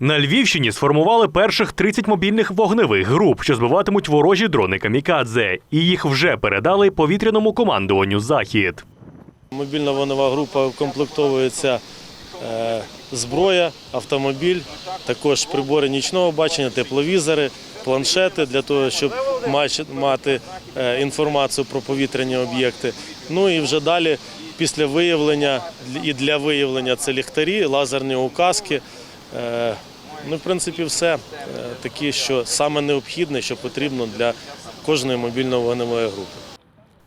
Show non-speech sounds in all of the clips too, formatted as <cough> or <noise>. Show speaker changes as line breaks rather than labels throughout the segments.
На Львівщині сформували перших 30 мобільних вогневих груп, що збиватимуть ворожі дрони камікадзе, і їх вже передали повітряному командуванню Захід.
Мобільна вогнева група укомплектовується е, зброя, автомобіль, також прибори нічного бачення, тепловізори, планшети для того, щоб мати е, інформацію про повітряні об'єкти. Ну і вже далі, після виявлення і для виявлення це ліхтарі, лазерні указки. Е, Ну, в принципі, все Е, такі, що саме необхідне, що потрібно для кожної мобільної вогневої групи.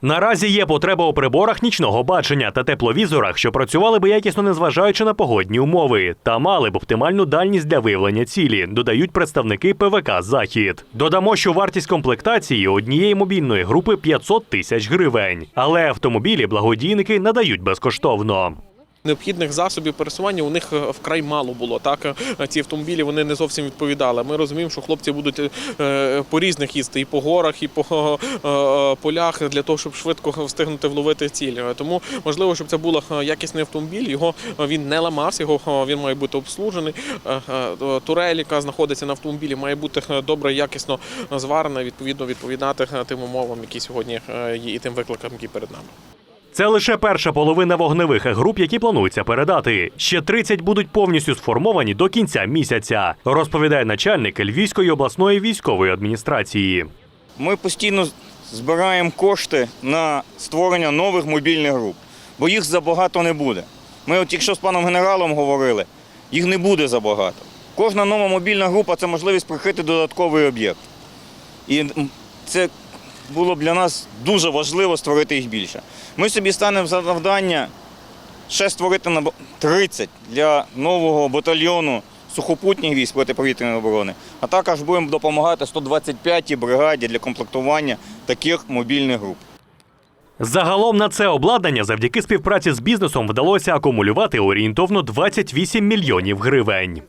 Наразі є потреба у приборах нічного бачення та тепловізорах, що працювали би якісно незважаючи на погодні умови, та мали б оптимальну дальність для виявлення цілі, додають представники ПВК Захід. Додамо, що вартість комплектації однієї мобільної групи 500 тисяч гривень, але автомобілі благодійники надають безкоштовно.
Необхідних засобів пересування у них е, вкрай мало було. Так Е, ці автомобілі вони не зовсім відповідали. Ми розуміємо, що хлопці будуть е, по різних їсти і по горах, і по <laughs> полях для того, щоб швидко встигнути вловити ціль. Тому важливо, щоб це був якісний автомобіль. Його він не ламався, його він має бути обслужений. Турель, яка знаходиться на автомобілі, має бути добре, якісно зварена, відповідно відповідати тим умовам, які сьогодні є, і тим викликам, які перед нами.
Це лише перша половина вогневих груп, які планується передати. Ще 30 будуть повністю сформовані до кінця місяця, розповідає начальник Львівської обласної військової адміністрації.
Ми постійно збираємо кошти на створення нових мобільних груп, бо їх забагато не буде. Ми от якщо з паном генералом говорили, їх не буде забагато. Кожна нова мобільна група це можливість прикрити додатковий об'єкт. І це було б для нас дуже важливо створити їх більше. Ми собі станемо завдання ще створити на 30 для нового батальйону сухопутніх військ протиповітряної оборони, а також будемо допомагати 125-й бригаді для комплектування таких мобільних груп.
Загалом на це обладнання завдяки співпраці з бізнесом вдалося акумулювати орієнтовно 28 мільйонів гривень.